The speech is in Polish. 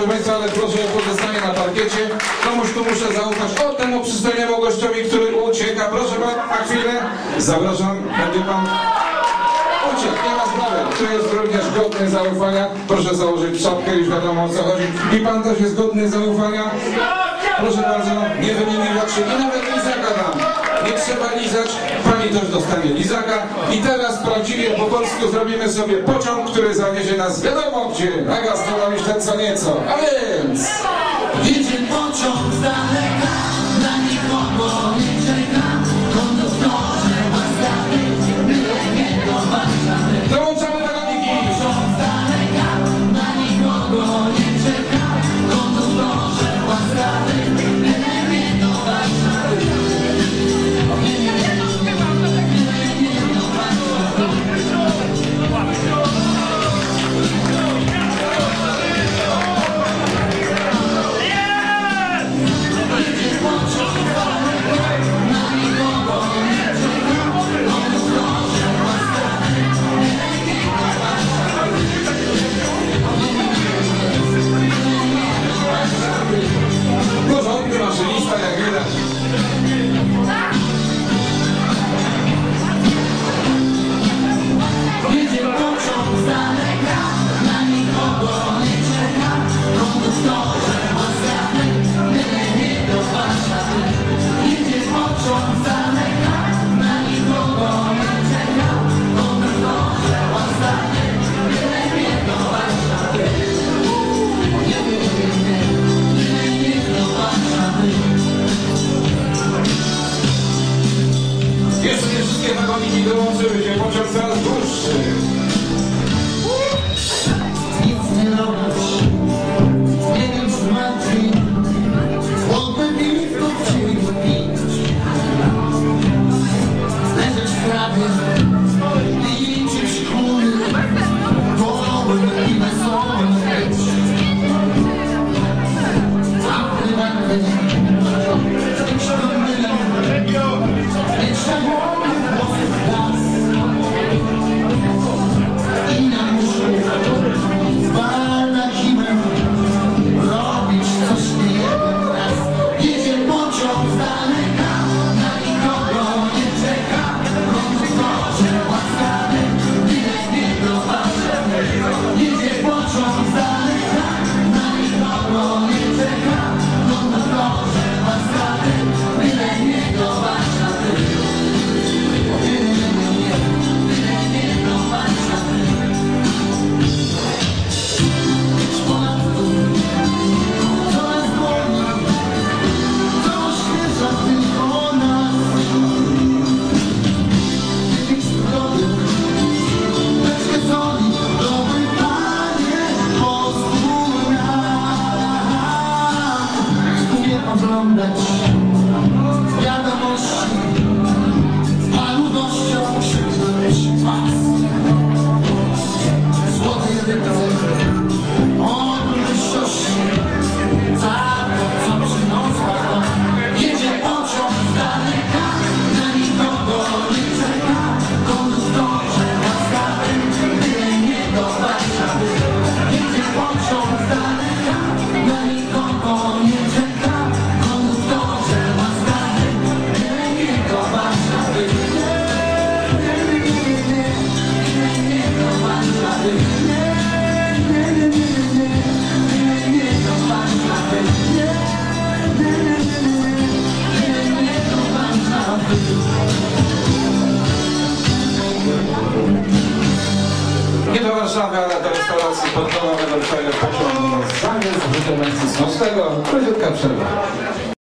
proszę Państwa, ale proszę o pozostanie na parkiecie. Komuś tu muszę zaufać. O, temu przystojnemu gościowi, który ucieka. Proszę Pan, a chwilę. Zapraszam, będzie Pan uciekł. Nie ma sprawy. Tu jest również godny zaufania. Proszę założyć czapkę, już wiadomo o co chodzi. I Pan też jest godny zaufania. Proszę bardzo, nie wymienił się i nawet nie zagadam. Nie trzeba pani zacz, pani też dostanie lizaka. I teraz prawdziwie po polsku zrobimy sobie pociąg, który zawiezie nas wiadomo gdzie, na gastronomię ten co nieco. A więc... Wszystkie wagoniki dołączyły się, pociąg coraz dłuższy. found that Nie do Warszawy, ale do restauracji pod nowego pociągu zamiast wyciągnąć z Śląskiego. Króciutka przerwa.